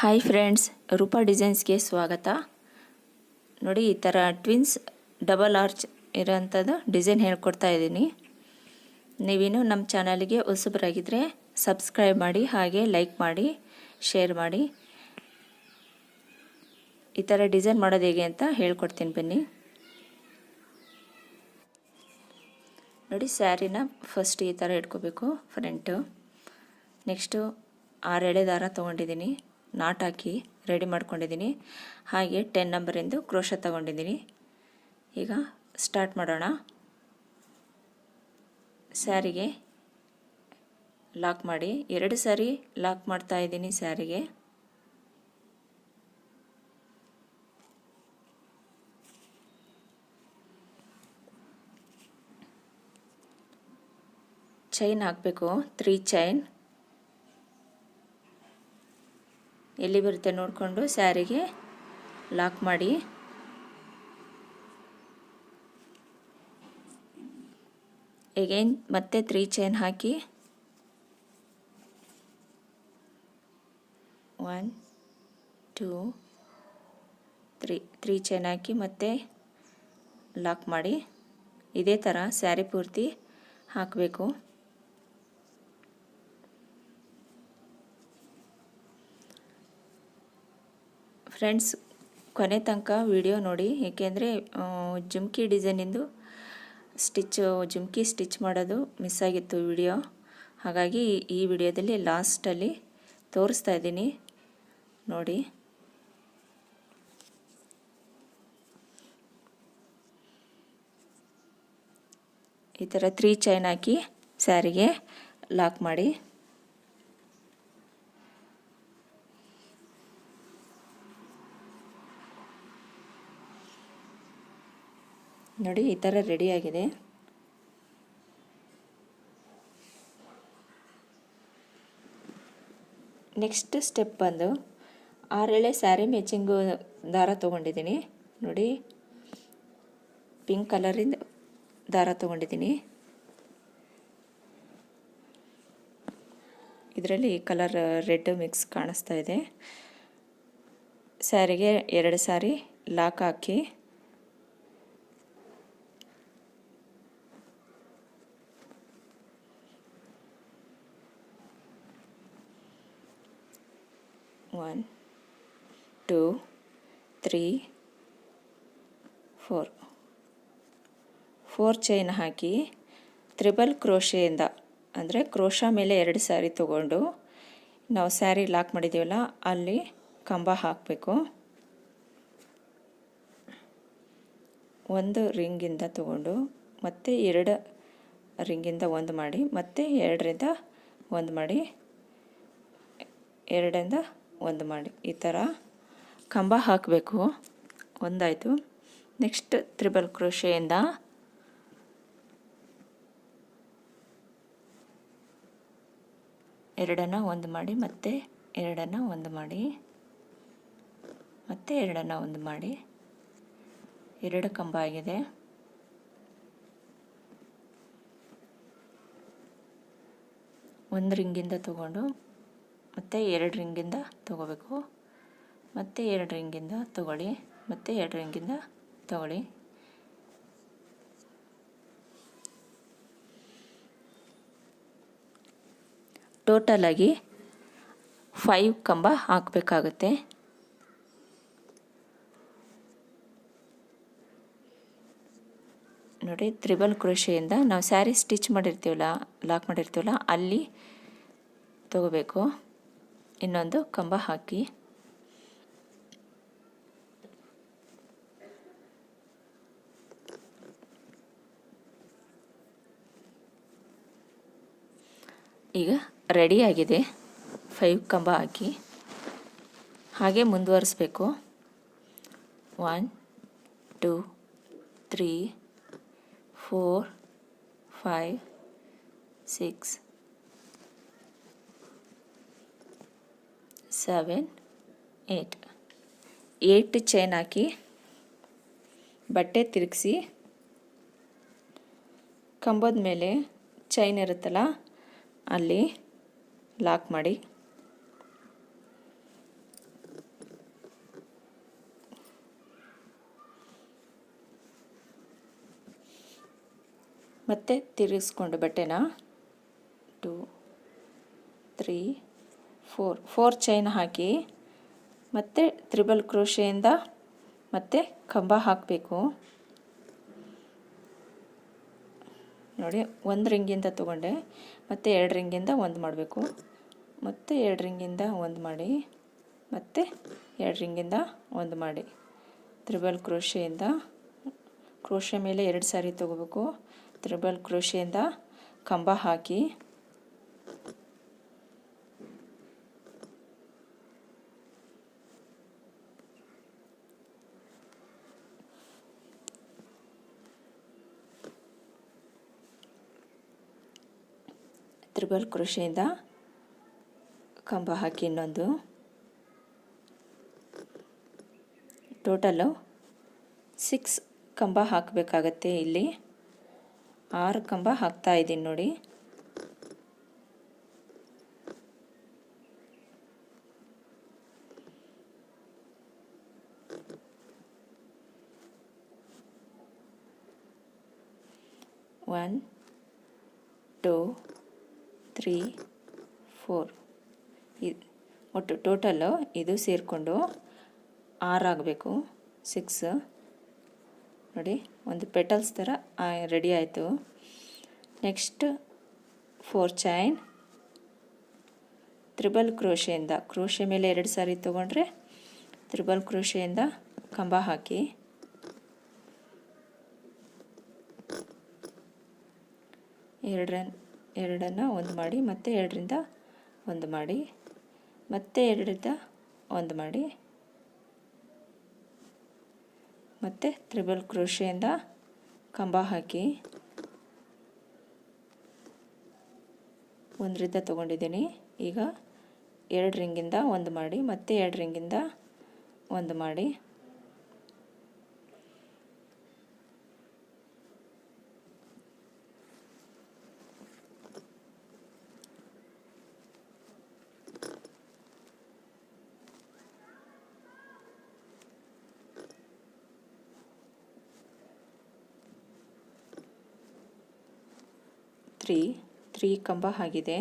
Hi friends Roopa ಡಿಸೈನ್ಸ್ಗೆ ಸ್ವಾಗತ. ನೋಡಿ, ಈ ಥರ ಟ್ವಿನ್ಸ್ ಡಬಲ್ ಆರ್ಚ್ ಇರೋಂಥದ್ದು ಡಿಸೈನ್ ಹೇಳ್ಕೊಡ್ತಾ ಇದ್ದೀನಿ. ನೀವಿನ್ನೂ ನಮ್ಮ ಚಾನಲ್ಗೆ ಹೊಸಬರಾಗಿದ್ದರೆ ಸಬ್ಸ್ಕ್ರೈಬ್ ಮಾಡಿ, ಹಾಗೆ ಲೈಕ್ ಮಾಡಿ ಶೇರ್ ಮಾಡಿ. ಈ ಥರ ಡಿಸೈನ್ ಮಾಡೋದು ಹೇಗೆ ಅಂತ ಹೇಳ್ಕೊಡ್ತೀನಿ ಬನ್ನಿ. ನೋಡಿ ಸ್ಯಾರಿನ ಫಸ್ಟ್ ಈ ಥರ ಇಟ್ಕೋಬೇಕು ಫ್ರಂಟು ನೆಕ್ಸ್ಟು ಆರು ದಾರ ತೊಗೊಂಡಿದ್ದೀನಿ. ನಾಟ್ ಹಾಕಿ ರೆಡಿ ಮಾಡ್ಕೊಂಡಿದ್ದೀನಿ. ಹಾಗೆ ಟೆನ್ ನಂಬರಿಂದು ಕ್ರೋಶ ತಗೊಂಡಿದ್ದೀನಿ. ಈಗ ಸ್ಟಾರ್ಟ್ ಮಾಡೋಣ. ಸ್ಯಾರಿಗೆ ಲಾಕ್ ಮಾಡಿ, ಎರಡು ಸಾರಿ ಲಾಕ್ ಮಾಡ್ತಾ ಇದ್ದೀನಿ ಸ್ಯಾರಿಗೆ. ಚೈನ್ ಹಾಕಬೇಕು ತ್ರೀ ಚೈನ್ ಎಲ್ಲಿ ಬರುತ್ತೆ ನೋಡಿಕೊಂಡು ಸ್ಯಾರಿಗೆ ಲಾಕ್ ಮಾಡಿ. ಎಗೈನ್ ಮತ್ತೆ ತ್ರೀ ಚೈನ್ ಹಾಕಿ. One two three three chain ಹಾಕಿ ಮತ್ತೆ ಲಾಕ್ ಮಾಡಿ. ಇದೇ ಥರ ಸ್ಯಾರಿ ಪೂರ್ತಿ ಹಾಕಬೇಕು. ಫ್ರೆಂಡ್ಸ್, ಕೊನೆ ತನಕ ವಿಡಿಯೋ ನೋಡಿ. ಏಕೆಂದರೆ ಜುಮ್ಕಿ ಡಿಸೈನಿಂದು ಸ್ಟಿಚ್ಚು, ಜುಮ್ಕಿ ಸ್ಟಿಚ್ ಮಾಡೋದು ಮಿಸ್ ಆಗಿತ್ತು ವಿಡಿಯೋ. ಹಾಗಾಗಿ ಈ ವಿಡಿಯೋದಲ್ಲಿ ಲಾಸ್ಟಲ್ಲಿ ತೋರಿಸ್ತಾ ಇದ್ದೀನಿ. ನೋಡಿ. ಈ ಥರ ತ್ರೀ ಚೈನ್ ಹಾಕಿ ಸ್ಯಾರಿಗೆ ಲಾಕ್ ಮಾಡಿ. ನೋಡಿ, ಈ ಥರ ರೆಡಿಯಾಗಿದೆ ನೆಕ್ಸ್ಟ್ ಸ್ಟೆಪ್ ಬಂದು, ಆರೆಳೆ ಸ್ಯಾರಿ ಮ್ಯಾಚಿಂಗು ದಾರ ತೊಗೊಂಡಿದ್ದೀನಿ. ನೋಡಿ ಪಿಂಕ್ ಕಲರಿಂದ ದಾರ ತೊಗೊಂಡಿದ್ದೀನಿ. ಇದರಲ್ಲಿ ಕಲರ್ ರೆಡ್ ಮಿಕ್ಸ್ ಕಾಣಿಸ್ತಾ ಇದೆ. ಸ್ಯಾರಿಗೆ ಎರಡು ಸಾರಿ ಲಾಕ್ ಹಾಕಿ one two three four. Four chain ಹಾಕಿ ತ್ರಿಬಲ್ ಕ್ರೋಶೆಯಿಂದ, ಅಂದರೆ ಕ್ರೋಶ ಮೇಲೆ ಎರಡು ಸ್ಯಾರಿ ತೊಗೊಂಡು ನಾವು ಸ್ಯಾರಿ ಲಾಕ್ ಮಾಡಿದ್ದೀವಲ್ಲ, ಅಲ್ಲಿ ಕಂಬ ಹಾಕಬೇಕು. ಒಂದು ರಿಂಗಿಂದ ತಗೊಂಡು ಮತ್ತೆ ಎರಡು ರಿಂಗಿಂದ ಒಂದು ಮಾಡಿ, ಮತ್ತೆ ಎರಡರಿಂದ ಒಂದು ಮಾಡಿ, ಎರಡರಿಂದ ಒಂದು ಮಾಡಿ, ಈ ಥರ ಕಂಬ ಹಾಕಬೇಕು. ಒಂದಾಯಿತು. ನೆಕ್ಸ್ಟ್ ತ್ರಿಬಲ್ ಕ್ರೋಶೆಯಿಂದ. ಎರಡನ್ನು ಒಂದು ಮಾಡಿ, ಮತ್ತೆ ಎರಡನ್ನು ಒಂದು ಮಾಡಿ. ಮತ್ತೆ ಎರಡನ್ನು ಒಂದು ಮಾಡಿ. ಎರಡು ಕಂಬ ಆಗಿದೆ. ಒಂದು ರಿಂಗಿಂದ ತಗೊಂಡು, ಮತ್ತೆ ಎರಡು ರಿಂಗಿಂದ ತಗೋಬೇಕು. ಮತ್ತು ಎರಡು ರಿಂಗಿಂದ ತಗೊಳ್ಳಿ, ಮತ್ತೆ ಎರಡು ರಿಂಗಿಂದ ತಗೊಳ್ಳಿ. ಟೋಟಲಾಗಿ ಫೈವ್ ಕಂಬ ಹಾಕಬೇಕಾಗುತ್ತೆ. ನೋಡಿ, ತ್ರಿಬಲ್ ಕೃಷಿಯಿಂದ ನಾವು ಸ್ಯಾರಿ ಸ್ಟಿಚ್ ಮಾಡಿರ್ತೀವಲ್ಲ, ಲಾಕ್ ಮಾಡಿರ್ತೀವಲ್ಲ, ಅಲ್ಲಿ ತಗೋಬೇಕು. ಇನ್ನೊಂದು ಕಂಬ ಹಾಕಿ. ಈಗ ರೆಡಿಯಾಗಿದೆ ಫೈವ್ ಕಂಬ ಹಾಕಿ. ಹಾಗೆ ಮುಂದುವರಿಸ್ಬೇಕು. One two three four five six seven eight eight chain ಹಾಕಿ. ಬಟ್ಟೆ ತಿರುಗಿಸಿ. ಕಂಬದ ಮೇಲೆ ಚೈನ್ ಇರುತ್ತಲ್ಲ ಅಲ್ಲಿ ಲಾಕ್ ಮಾಡಿ. ಮತ್ತೆ ತಿರುಗಿಸ್ಕೊಂಡು ಬಟ್ಟೆನ two, three, four four chain ಹಾಕಿ ಮತ್ತೆ ತ್ರಿಬಲ್ ಕ್ರೋಶೆಯಿಂದ ಮತ್ತೆ ಕಂಬ ಹಾಕಬೇಕು. ನೋಡಿ, ಒಂದು ರಿಂಗಿಂದ ತೊಗೊಂಡೆ, ಮತ್ತು ಎರಡು ರಿಂಗಿಂದ ಒಂದು ಮಾಡಬೇಕು. ಮತ್ತು ಎರಡು ರಿಂಗಿಂದ ಒಂದು ಮಾಡಿ, ಮತ್ತು ಎರಡು ರಿಂಗಿಂದ ಒಂದು ಮಾಡಿ. ತ್ರಿಬಲ್ ಕ್ರೋಶಿಯಿಂದ, ಕ್ರೋಶೆ ಮೇಲೆ ಎರಡು ಸಾರಿ ತೊಗೋಬೇಕು. ತ್ರಿಬಲ್ ಕ್ರೋಶಿಯಿಂದ ಕಂಬ ಹಾಕಿ ತ್ರಿಬಲ್ ಕೃಷಿಯಿಂದ ಕಂಬ ಹಾಕಿ ಇನ್ನೊಂದು. ಟೋಟಲು ಸಿಕ್ಸ್ ಕಂಬ ಹಾಕಬೇಕಾಗತ್ತೆ ಇಲ್ಲಿ. ಆರು ಕಂಬ ಹಾಕ್ತಾ ಇದ್ದೀನಿ ನೋಡಿ ಒನ್ ಟೂ ತ್ರೀ ಫೋರ್ ಇದು ಒಟ್ಟು ಟೋಟಲ್ಲು ಇದು ಸೇರಿಕೊಂಡು ಆರಾಗಬೇಕು ಸಿಕ್ಸ್ ನೋಡಿ, ಒಂದು ಪೆಟಲ್ಸ್ ಥರ ರೆಡಿ ಆಯಿತು. ನೆಕ್ಸ್ಟ್ ಫೋರ್ ಚೈನ್ ತ್ರಿಬಲ್ ಕ್ರೋಶೆಯಿಂದ ಕ್ರೋಶೆ ಮೇಲೆ ಎರಡು ಸಾರಿ ತೊಗೊಂಡ್ರೆ ತ್ರಿಬಲ್ ಕ್ರೋಶೆಯಿಂದ ಕಂಬ ಹಾಕಿ. ಎರಡರ ಎರಡನ್ನು ಒಂದು ಮಾಡಿ, ಮತ್ತೆ ಎರಡರಿಂದ ಒಂದು ಮಾಡಿ, ಮತ್ತೆ ಎರಡರಿಂದ ಒಂದು ಮಾಡಿ, ಮತ್ತೆ ತ್ರಿಬಲ್ ಕ್ರೋಶಿಯಿಂದ ಕಂಬ ಹಾಕಿ ಒಂದರಿಂದ ತೊಗೊಂಡಿದ್ದೀನಿ. ಈಗ ಎರಡು ರಿಂಗಿಂದ ಒಂದು ಮಾಡಿ, ಮತ್ತೆ ಎರಡು ರಿಂಗಿಂದ ಒಂದು ಮಾಡಿ. ತ್ರೀ ತ್ರೀ ಕಂಬ ಆಗಿದೆ.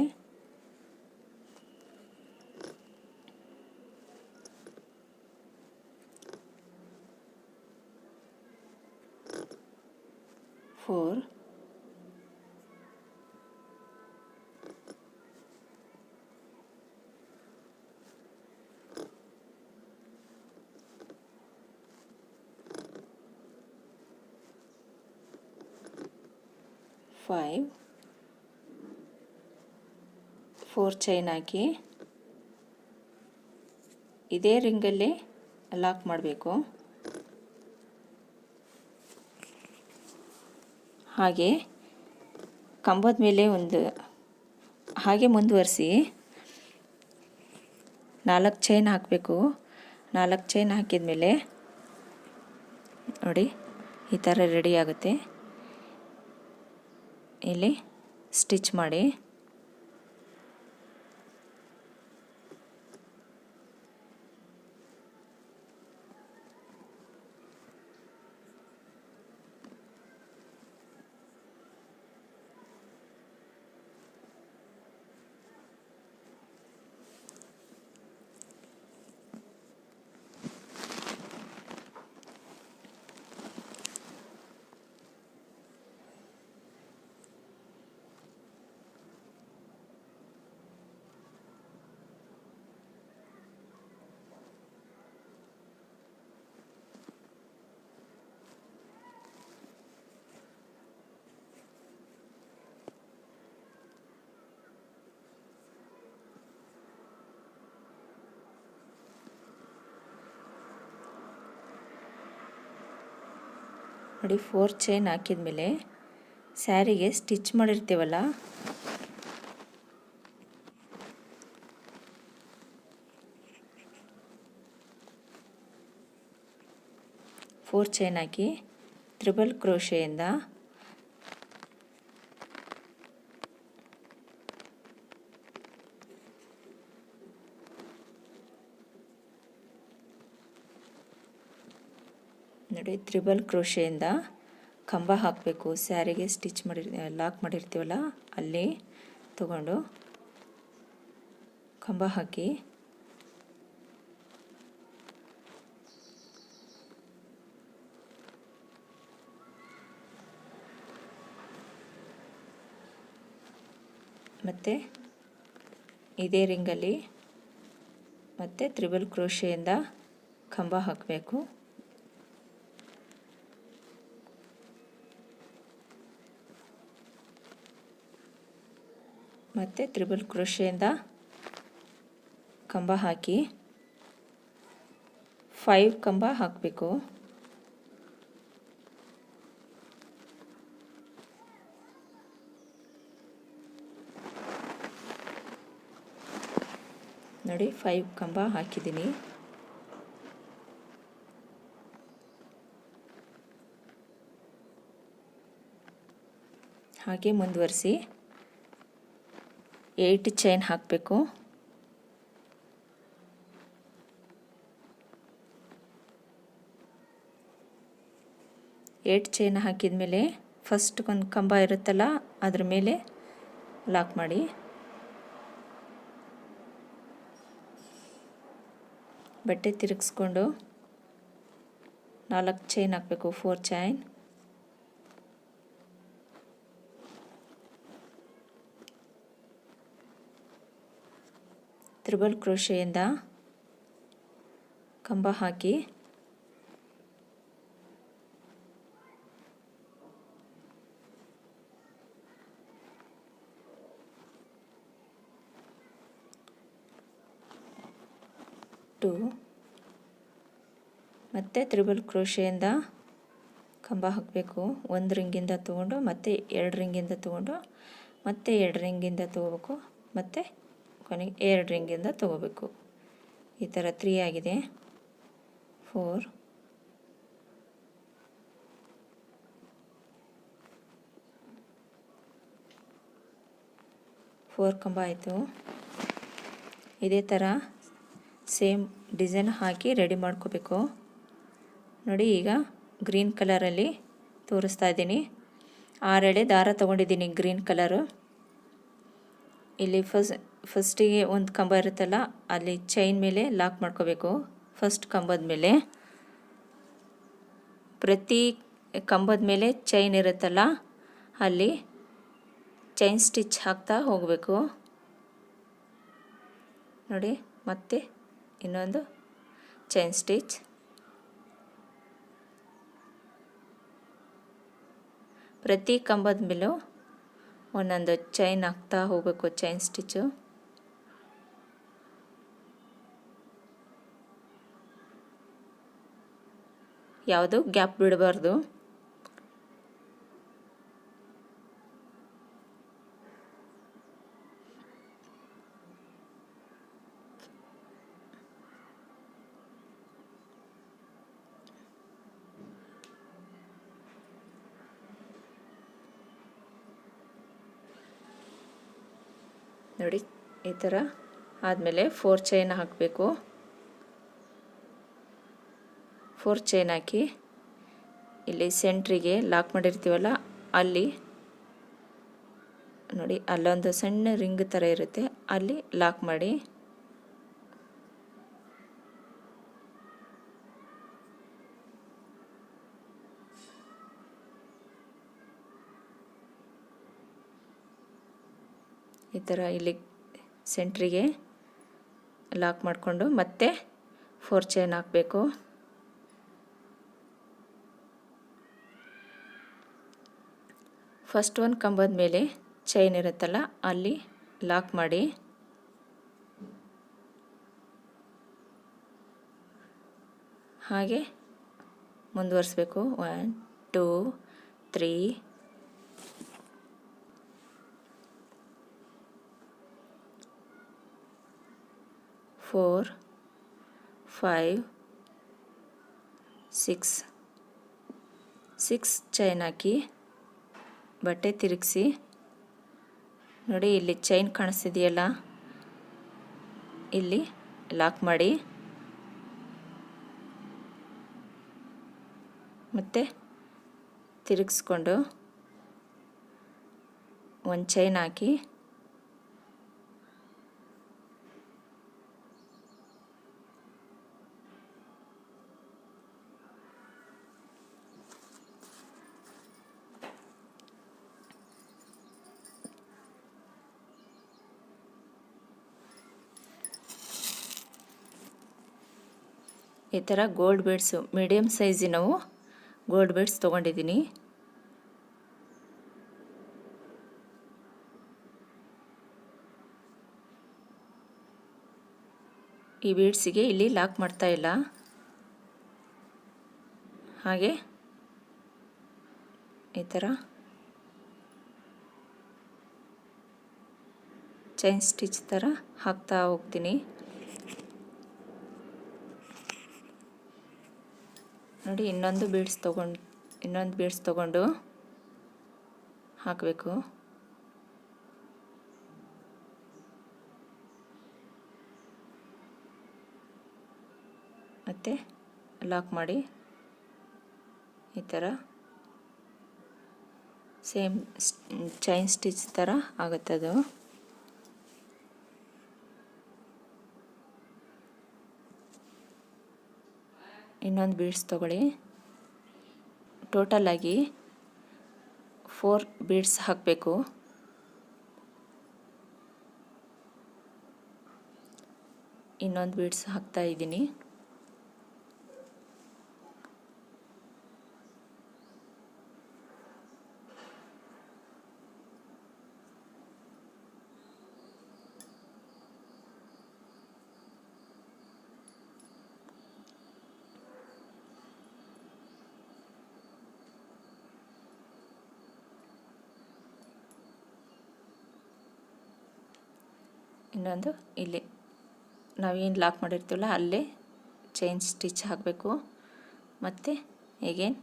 ಫೋರ್ ಫೈವ್ ಫೋರ್ ಚೈನ್ ಹಾಕಿ ಇದೇ ರಿಂಗಲ್ಲಿ ಲಾಕ್ ಮಾಡಬೇಕು. ಹಾಗೆ ಕಂಬದ ಮೇಲೆ ಒಂದು ಹಾಗೆ ಮುಂದುವರಿಸಿ ನಾಲ್ಕು ಚೈನ್ ಹಾಕಬೇಕು. ನಾಲ್ಕು ಚೈನ್ ಹಾಕಿದ ಮೇಲೆ ನೋಡಿ, ಈ ಥರ ರೆಡಿ ಆಗುತ್ತೆ. ಇಲ್ಲಿ ಸ್ಟಿಚ್ ಮಾಡಿ. ನೋಡಿ ಫೋರ್ ಚೈನ್ ಹಾಕಿದ ಮೇಲೆ ಸ್ಯಾರಿಗೆ ಸ್ಟಿಚ್ ಮಾಡಿರ್ತೀವಲ್ಲ? ಫೋರ್ ಚೈನ್ ಹಾಕಿ ತ್ರಿಬಲ್ ಕ್ರೋಶೆಯಿಂದ ನೋಡಿ ತ್ರಿಬಲ್ ಕ್ರೋಶೆಯಿಂದ ಕಂಬ ಹಾಕಬೇಕು. ಸ್ಯಾರಿಗೆ ಸ್ಟಿಚ್ ಮಾಡಿ ಲಾಕ್ ಮಾಡಿರ್ತೀವಲ್ಲ, ಅಲ್ಲಿ ತಗೊಂಡು ಕಂಬ ಹಾಕಿ ಮತ್ತು ಇದೇ ರಿಂಗಲ್ಲಿ ಮತ್ತು ತ್ರಿಬಲ್ ಕ್ರೋಶೆಯಿಂದ ಕಂಬ ಹಾಕಬೇಕು. ಮತ್ತು ತ್ರಿಬಲ್ ಕ್ರೋಶೆಯಿಂದ ಕಂಬ ಹಾಕಿ ಫೈವ್ ಕಂಬ ಹಾಕಬೇಕು. ನೋಡಿ ಫೈವ್ ಕಂಬ ಹಾಕಿದ್ದೀನಿ. ಹಾಗೆ ಮುಂದುವರಿಸಿ. ಏಯ್ಟ್ ಚೈನ್ ಹಾಕಬೇಕು. ಏಟ್ ಚೈನ್ ಹಾಕಿದ ಮೇಲೆ ಫಸ್ಟ್ ಒಂದು ಕಂಬ ಇರುತ್ತಲ್ಲ, ಅದ್ರ ಮೇಲೆ ಲಾಕ್ ಮಾಡಿ. ಬಟ್ಟೆ ತಿರುಗಿಸ್ಕೊಂಡು ನಾಲ್ಕು ಚೈನ್ ಹಾಕಬೇಕು ಫೋರ್ ಚೈನ್ ತ್ರಿಬಲ್ ಕ್ರೋಶೆಯಿಂದ ಕಂಬ ಹಾಕಿ. ಟು. ಮತ್ತು ತ್ರಿಬಲ್ ಕ್ರೋಶೆಯಿಂದ ಕಂಬ ಹಾಕಬೇಕು. ಒಂದು ರಿಂಗಿಂದ ತೊಗೊಂಡು ಮತ್ತೆ ಎರಡು ರಿಂಗಿಂದ ತೊಗೊಂಡು ಮತ್ತೆ ಎರಡು ರಿಂಗಿಂದ ತೊಗೋಬೇಕು. ಮತ್ತು ಕೊನೆಗೆ ಎರಡು ರಿಂಗಿಂದ ತೊಗೋಬೇಕು. ಈ ಥರ ತ್ರೀ ಆಗಿದೆ. ಫೋರ್ ಫೋರ್ ಕಂಬ ಆಯಿತು. ಇದೇ ಥರ ಸೇಮ್ ಡಿಸೈನ್ ಹಾಕಿ ರೆಡಿ ಮಾಡ್ಕೋಬೇಕು. ನೋಡಿ ಈಗ ಗ್ರೀನ್ ಕಲರಲ್ಲಿ ತೋರಿಸ್ತಾ ಇದ್ದೀನಿ. ಆರೆಳೆ ದಾರ ತೊಗೊಂಡಿದ್ದೀನಿ ಗ್ರೀನ್ ಕಲರು ಇಲ್ಲಿ ಫಸ್ಟ್ ಫಸ್ಟಿಗೆ ಒಂದು ಕಂಬ ಇರುತ್ತಲ್ಲ, ಅಲ್ಲಿ ಚೈನ್ ಮೇಲೆ ಲಾಕ್ ಮಾಡ್ಕೋಬೇಕು. ಫಸ್ಟ್ ಕಂಬದ ಮೇಲೆ. ಪ್ರತಿ ಕಂಬದ ಮೇಲೆ ಚೈನ್ ಇರುತ್ತಲ್ಲ, ಅಲ್ಲಿ ಚೈನ್ ಸ್ಟಿಚ್ ಹಾಕ್ತಾ ಹೋಗಬೇಕು. ನೋಡಿ, ಮತ್ತೆ ಇನ್ನೊಂದು ಚೈನ್ ಸ್ಟಿಚ್ ಪ್ರತಿ ಕಂಬದ ಮೇಲೂ ಒಂದೊಂದು ಚೈನ್ ಹಾಕ್ತಾ ಹೋಗಬೇಕು ಚೈನ್ ಸ್ಟಿಚ್ಚು ಯಾವುದು? ಗ್ಯಾಪ್ ಬಿಡಬಾರ್ದು. ನೋಡಿ ಈ ಥರ ಆದಮೇಲೆ ಫೋರ್ ಚೈನ್ ಹಾಕಬೇಕು. ಫೋರ್ ಚೈನ್ ಹಾಕಿ ಇಲ್ಲಿ ಸೆಂಟ್ರಿಗೆ ಲಾಕ್ ಮಾಡಿರ್ತೀವಲ್ಲ, ಅಲ್ಲಿ ನೋಡಿ ಅಲ್ಲೊಂದು ಸಣ್ಣ ರಿಂಗ್ ಥರ ಇರುತ್ತೆ, ಅಲ್ಲಿ ಲಾಕ್ ಮಾಡಿ. ಈ ಥರ ಇಲ್ಲಿ ಸೆಂಟ್ರಿಗೆ ಲಾಕ್ ಮಾಡಿಕೊಂಡು ಮತ್ತೆ ಫೋರ್ ಚೈನ್ ಹಾಕಬೇಕು. ಫಸ್ಟ್ ಒಂದು ಕಂಬದ ಮೇಲೆ ಚೈನ್ ಇರುತ್ತಲ್ಲ, ಅಲ್ಲಿ ಲಾಕ್ ಮಾಡಿ. ಹಾಗೆ ಮುಂದುವರಿಸ್ಬೇಕು. One, two, three. Four, five, six. Six chain ಹಾಕಿ ಬಟ್ಟೆ ತಿರುಗಿಸಿ. ನೋಡಿ ಇಲ್ಲಿ ಚೈನ್ ಕಾಣಿಸ್ತಿದೆಯಲ್ಲ? ಇಲ್ಲಿ ಲಾಕ್ ಮಾಡಿ. ಮತ್ತೆ ತಿರುಗಿಸ್ಕೊಂಡು ಒಂದು ಚೈನ್ ಹಾಕಿ. ಈ ಥರ ಗೋಲ್ಡ್ ಬೀಡ್ಸು ಮೀಡಿಯಮ್ ಸೈಜಿನವು ಗೋಲ್ಡ್ ಬೀಡ್ಸ್ ತೊಗೊಂಡಿದ್ದೀನಿ. ಈ ಬೀಡ್ಸಿಗೆ ಇಲ್ಲಿ ಲಾಕ್ ಮಾಡ್ತಾ ಇಲ್ಲ. ಹಾಗೆ ಈ ಥರ ಚೈನ್ ಸ್ಟಿಚ್ ಥರ ಹಾಕ್ತಾ ಹೋಗ್ತೀನಿ. ನೋಡಿ, ಇನ್ನೊಂದು ಬೀಡ್ಸ್ ತೊಗೊಂಡು, ಇನ್ನೊಂದು ಬೀಡ್ಸ್ ತೊಗೊಂಡು ಹಾಕಬೇಕು. ಮತ್ತು ಲಾಕ್ ಮಾಡಿ, ಈ ಥರ ಸೇಮ್ ಚೈನ್ ಸ್ಟಿಚ್ ಥರ ಆಗುತ್ತದು. ಇನ್ನೊಂದು ಬೀಡ್ಸ್ ತೊಗೊಳ್ಳಿ. ಟೋಟಲಾಗಿ ಫೋರ್ ಬೀಡ್ಸ್ ಹಾಕಬೇಕು. ಇನ್ನೊಂದು ಬೀಡ್ಸ್ ಹಾಕ್ತಾ ಇದ್ದೀನಿ. ಇನ್ನೊಂದು ಇಲ್ಲಿ. ನಾವೇನು ಲಾಕ್ ಮಾಡಿರ್ತೀವಲ್ಲ, ಅಲ್ಲೇ ಚೈನ್ ಸ್ಟಿಚ್ ಹಾಕಬೇಕು. ಮತ್ತು ಈಗೇನು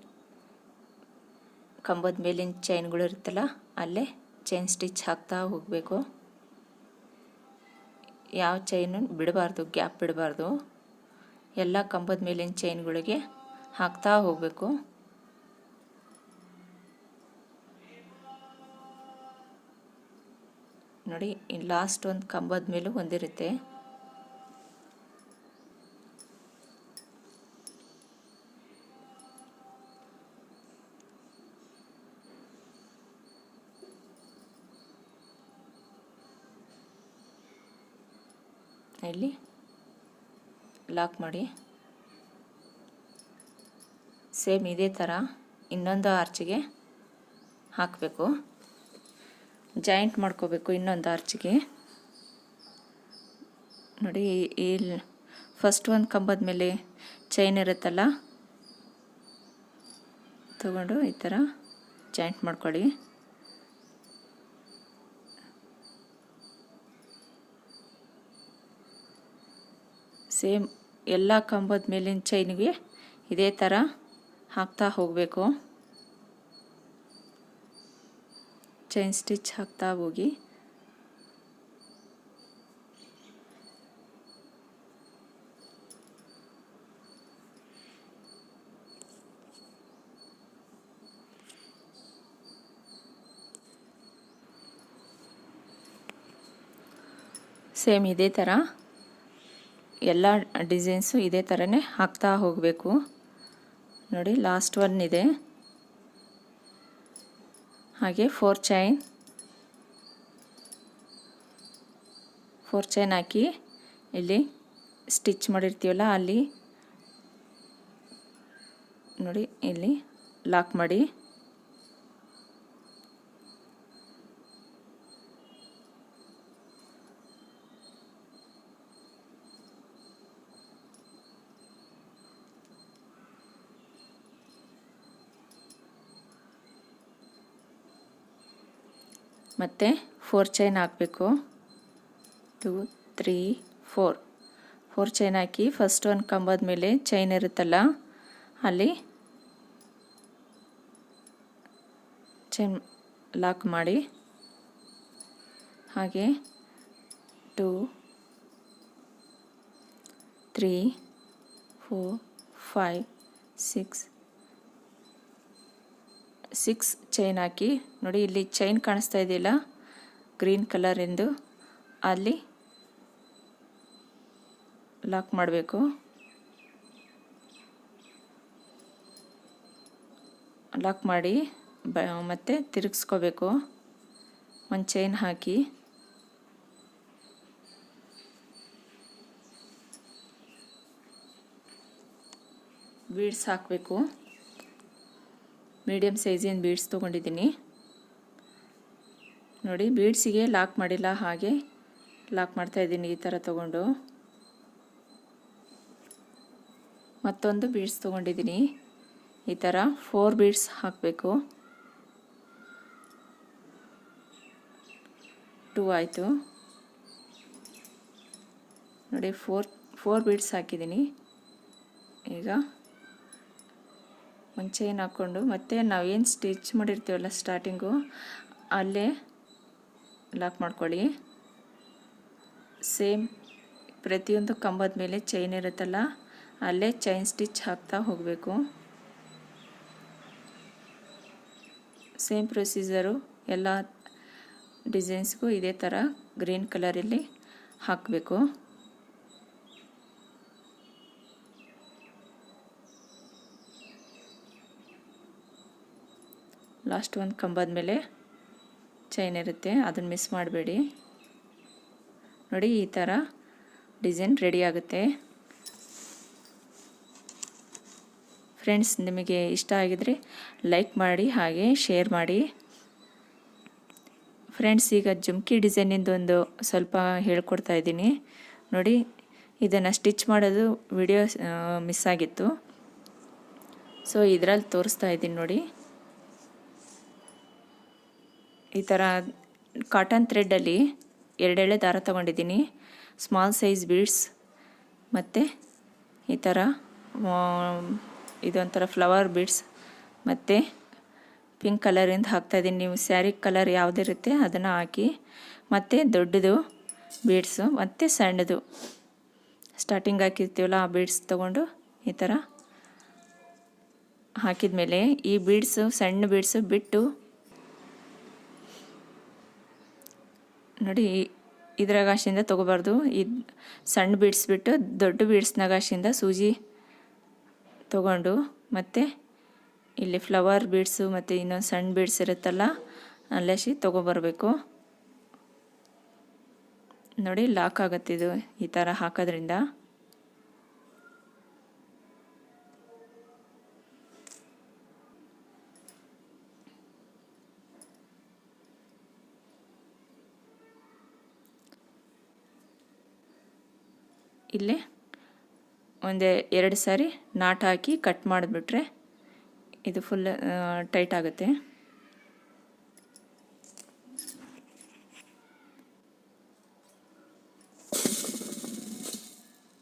ಕಂಬದ ಮೇಲಿನ ಚೈನ್ಗಳು ಇರುತ್ತಲ್ಲ, ಅಲ್ಲೇ ಚೈನ್ ಸ್ಟಿಚ್ ಹಾಕ್ತಾ ಹೋಗಬೇಕು. ಯಾವ ಚೈನು ಬಿಡಬಾರ್ದು ಗ್ಯಾಪ್ ಬಿಡಬಾರ್ದು. ಎಲ್ಲ ಕಂಬದ ಮೇಲಿನ ಚೈನ್ಗಳಿಗೆ ಹಾಕ್ತಾ ಹೋಗಬೇಕು. ನೋಡಿ ಲಾಸ್ಟ್ ಒಂದು ಕಂಬದ ಮೇಲೂ ಒಂದಿರುತ್ತೆ. ಇಲ್ಲಿ ಲಾಕ್ ಮಾಡಿ. ಸೇಮ್ ಇದೇ ಥರ ಇನ್ನೊಂದು ಆರ್ಚಿಗೆ ಹಾಕಬೇಕು. ಜಾಯಿಂಟ್ ಮಾಡ್ಕೋಬೇಕು ಇನ್ನೊಂದು ಆರ್ಚಿಗೆ. ನೋಡಿ, ಈ ಫಸ್ಟ್ ಒಂದು ಕಂಬದ ಮೇಲೆ ಚೈನ್ ಇರುತ್ತಲ್ಲ? ತಗೊಂಡು ಈ ಥರ ಜಾಯಿಂಟ್ ಮಾಡ್ಕೊಳ್ಳಿ. ಸೇಮ್ ಎಲ್ಲ ಕಂಬದ ಮೇಲಿನ ಚೈನ್ಗೆ ಇದೇ ಥರ ಹಾಕ್ತಾ ಹೋಗಬೇಕು. ಚೈನ್ ಸ್ಟಿಚ್ ಹಾಕ್ತಾ ಹೋಗಿ. ಸೇಮ್ ಇದೇ ಥರ ಎಲ್ಲ ಡಿಸೈನ್ಸು ಇದೇ ಥರನೇ ಹಾಕ್ತಾ ಹೋಗಬೇಕು. ನೋಡಿ ಲಾಸ್ಟ್ ಒನ್ ಇದೆ. ಹಾಗೆ ಫೋರ್ ಚೈನ್ ಫೋರ್ ಚೈನ್ ಹಾಕಿ ಇಲ್ಲಿ ಸ್ಟಿಚ್ ಮಾಡಿರ್ತೀವಲ್ಲ ಅಲ್ಲಿ ನೋಡಿ ಇಲ್ಲಿ ಲಾಕ್ ಮಾಡಿ. ಮತ್ತು ಫೋರ್ ಚೈನ್ ಹಾಕಬೇಕು. Two three four four chain ಹಾಕಿ ಫಸ್ಟ್ ಒಂದು ಕಂಬದ ಮೇಲೆ ಚೈನ್ ಇರುತ್ತಲ್ಲ, ಅಲ್ಲಿ ಚೈನ್ ಲಾಕ್ ಮಾಡಿ. ಹಾಗೆ two three four five six six chain ಹಾಕಿ. ನೋಡಿ, ಇಲ್ಲಿ ಚೈನ್ ಕಾಣಿಸ್ತಾ ಇದೆಯಲ್ಲ? ಗ್ರೀನ್ ಕಲರಿಂದು ಅಲ್ಲಿ ಲಾಕ್ ಮಾಡಬೇಕು. ಲಾಕ್ ಮಾಡಿ, ಬ, ಮತ್ತು ತಿರುಗಿಸ್ಕೋಬೇಕು. ಒಂದು ಚೈನ್ ಹಾಕಿ. ಬೀಡ್ಸ್ ಹಾಕಬೇಕು. ಮೀಡಿಯಮ್ ಸೈಜಿನ ಬೀಡ್ಸ್ ತೊಗೊಂಡಿದ್ದೀನಿ. ನೋಡಿ ಬೀಡ್ಸಿಗೆ ಲಾಕ್ ಮಾಡಿಲ್ಲ ಹಾಗೆ ಲಾಕ್ ಮಾಡ್ತಾಯಿದ್ದೀನಿ ಈ ಥರ ತೊಗೊಂಡು. ಮತ್ತೊಂದು ಬೀಡ್ಸ್ ತೊಗೊಂಡಿದ್ದೀನಿ. ಈ ಥರ ಫೋರ್ ಬೀಡ್ಸ್ ಹಾಕಬೇಕು. ಟೂ ಆಯಿತು. ನೋಡಿ ಫೋರ್ ಫೋರ್ ಬೀಡ್ಸ್ ಹಾಕಿದ್ದೀನಿ. ಈಗ ಚೈನ್ ಹಾಕ್ಕೊಂಡು ಮತ್ತೆ ನಾವೇನು ಸ್ಟಿಚ್ ಮಾಡಿರ್ತೀವಲ್ಲ ಸ್ಟಾರ್ಟಿಂಗು ಅಲ್ಲೇ ಲಾಕ್ ಮಾಡ್ಕೊಳ್ಳಿ. ಸೇಮ್ ಪ್ರತಿಯೊಂದು ಕಂಬದ ಮೇಲೆ ಚೈನ್ ಇರುತ್ತಲ್ಲ, ಅಲ್ಲೇ ಚೈನ್ ಸ್ಟಿಚ್ ಹಾಕ್ತಾ ಹೋಗಬೇಕು. ಸೇಮ್ ಪ್ರೊಸೀಜರು ಎಲ್ಲ ಡಿಸೈನ್ಸ್ಗೂ ಇದೇ ಥರ ಗ್ರೀನ್ ಕಲರಲ್ಲಿ ಹಾಕಬೇಕು. ಲಾಸ್ಟ್ ಒಂದು ಕಂಬದ ಮೇಲೆ ಚೈನ್ ಇರುತ್ತೆ. ಅದನ್ನು ಮಿಸ್ ಮಾಡಬೇಡಿ. ನೋಡಿ, ಈ ಥರ ಡಿಸೈನ್ ರೆಡಿ ಆಗುತ್ತೆ. ಫ್ರೆಂಡ್ಸ್ ನಿಮಗೆ ಇಷ್ಟ ಆಗಿದರೆ ಲೈಕ್ ಮಾಡಿ, ಹಾಗೆ ಶೇರ್ ಮಾಡಿ. ಫ್ರೆಂಡ್ಸ್ ಈಗ ಜುಮ್ಕಿ ಡಿಸೈನಿಂದ ಒಂದು ಸ್ವಲ್ಪ ಹೇಳ್ಕೊಡ್ತಾ ಇದ್ದೀನಿ. ನೋಡಿ, ಇದನ್ನು ಸ್ಟಿಚ್ ಮಾಡೋದು ವಿಡಿಯೋ ಮಿಸ್ ಆಗಿತ್ತು. ಸೊ ಇದರಲ್ಲಿ ತೋರಿಸ್ತಾ ಇದ್ದೀನಿ ನೋಡಿ. ಈ ಥರ ಕಾಟನ್ ಥ್ರೆಡ್ಡಲ್ಲಿ ಎರಡೆಳೆ ದಾರ ತೊಗೊಂಡಿದ್ದೀನಿ. ಸ್ಮಾಲ್ ಸೈಜ್ ಬೀಡ್ಸ್ ಮತ್ತು ಈ ಥರ ಇದೊಂಥರ ಫ್ಲವರ್ ಬೀಡ್ಸ್ ಮತ್ತು ಪಿಂಕ್ ಕಲರಿಂದ ಹಾಕ್ತಾಯಿದ್ದೀನಿ ನೀವು ಸ್ಯಾರಿ ಕಲರ್ ಯಾವುದಿರುತ್ತೆ ಅದನ್ನು ಹಾಕಿ ಮತ್ತು ದೊಡ್ಡದು ಬೀಡ್ಸು ಮತ್ತು ಸಣ್ಣದು ಸ್ಟಾರ್ಟಿಂಗ್ ಹಾಕಿರ್ತೀವಲ್ಲ ಆ ಬೀಡ್ಸ್ ತೊಗೊಂಡು ಈ ಥರ ಹಾಕಿದ ಮೇಲೆ ಈ ಬೀಡ್ಸು ಸಣ್ಣ ಬೀಡ್ಸು ಬಿಟ್ಟು ನೋಡಿ ಇದರ ಗಾಶಿಂದ ತೊಗೋಬಾರ್ದು. ಇದು ಸಣ್ಣ ಬಿಡಿಸ್ಬಿಟ್ಟು ದೊಡ್ಡ ಬೀಡ್ಸ್ನ ಗಾಶಿಂದ ಸೂಜಿ ತೊಗೊಂಡು, ಮತ್ತು ಇಲ್ಲಿ ಫ್ಲವರ್ ಬೀಡ್ಸು ಮತ್ತು ಇನ್ನೊಂದು ಸಣ್ಣ ಬೀಡ್ಸ್ ಇರುತ್ತಲ್ಲ ಅಲ್ಲೇಸಿ ತೊಗೊಬರ್ಬೇಕು. ನೋಡಿ ಲಾಕ್ ಆಗುತ್ತಿದು ಈ ಥರ ಹಾಕೋದ್ರಿಂದ. ಇಲ್ಲೇ ಒಂದೇ ಎರಡು ಸಾರಿ ನಾಟ್ ಹಾಕಿ ಕಟ್ ಮಾಡಿಬಿಟ್ರೆ ಇದು ಫುಲ್ ಟೈಟ್ ಆಗುತ್ತೆ.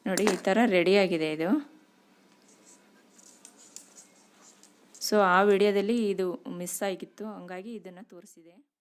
ನೋಡಿ, ಈ ಥರ ರೆಡಿಯಾಗಿದೆ ಇದು. ಸೊ ಆ ವಿಡಿಯೋದಲ್ಲಿ ಇದು ಮಿಸ್ ಆಗಿತ್ತು. ಹಂಗಾಗಿ ಇದನ್ನು ತೋರಿಸಿದೆ.